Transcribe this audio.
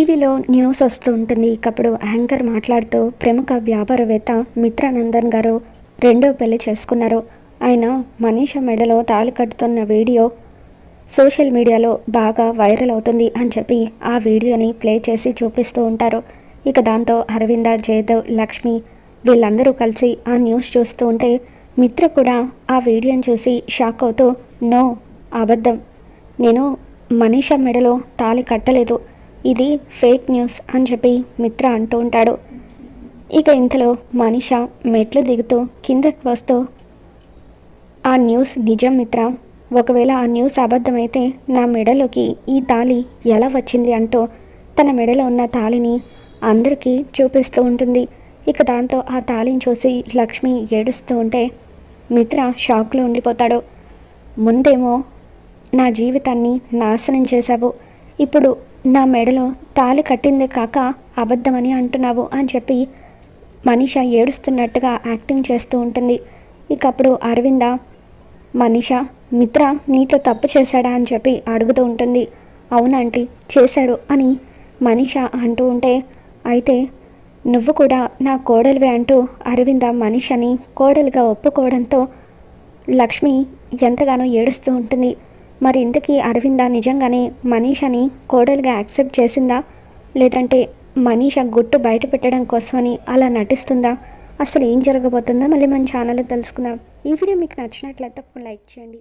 టీవీలో న్యూస్ వస్తూ ఉంటుంది ఇకప్పుడు యాంకర్ మాట్లాడుతూ ప్రముఖ వ్యాపారవేత్త మిత్రానందన్ గారు రెండో పెళ్ళి చేసుకున్నారు. ఆయన మనీషా మెడలో తాళి కట్టుతున్న వీడియో సోషల్ మీడియాలో బాగా వైరల్ అవుతుంది అని చెప్పి ఆ వీడియోని ప్లే చేసి చూపిస్తూ ఉంటారు. ఇక దాంతో అరవింద జయదేవ్ లక్ష్మి వీళ్ళందరూ కలిసి ఆ న్యూస్ చూస్తూ ఉంటే మిత్ర కూడా ఆ వీడియోని చూసి షాక్ అవుతూ నో అబద్ధం. నేను మనీషా మెడలో తాళి కట్టలేదు. ఇది ఫేక్ న్యూస్ అని చెప్పి మిత్ర అంటూ ఉంటాడు. ఇక ఇంతలో మనిష మెట్లు దిగుతూ కిందకి వస్తూ ఆ న్యూస్ నిజం మిత్ర. ఒకవేళ ఆ న్యూస్ అబద్ధమైతే నా మెడలోకి ఈ తాళి ఎలా వచ్చింది? అంటూ తన మెడలో ఉన్న తాళిని అందరికీ చూపిస్తూ ఉంటుంది. ఇక దాంతో ఆ తాళిని చూసి లక్ష్మి ఏడుస్తూ ఉంటే మిత్ర షాక్లో ఉండిపోతాడు. ముందేమో నా జీవితాన్ని నాశనం చేశావు. ఇప్పుడు నా మెడలో తాళి కట్టింది కాక అబద్ధమని అంటున్నావు అని చెప్పి మనీష ఏడుస్తున్నట్టుగా యాక్టింగ్ చేస్తూ ఉంటుంది. ఇక అప్పుడు అరవింద మనీష మిత్ర నీతో తప్పు చేశాడా అని చెప్పి అడుగుతూ ఉంటుంది. అవునంటీ చేశాడు అని మనీష అంటూ ఉంటే అయితే నువ్వు కూడా నా కోడలివే అంటూ అరవింద మనీషని కోడలుగా ఒప్పుకోవడంతో లక్ష్మి ఎంతగానో ఏడుస్తూ ఉంటుంది. మరి ఇంతకీ అరవింద నిజంగానే మనీషని కోడలుగా యాక్సెప్ట్ చేసిందా? లేదంటే మనీష గుట్టు బయట పెట్టడం కోసమని అలా నటిస్తుందా? అసలు ఏం జరగబోతుందో మళ్ళీ మన ఛానల్లో తెలుసుకుందాం. ఈ వీడియో మీకు నచ్చినట్లయితే లైక్ చేయండి.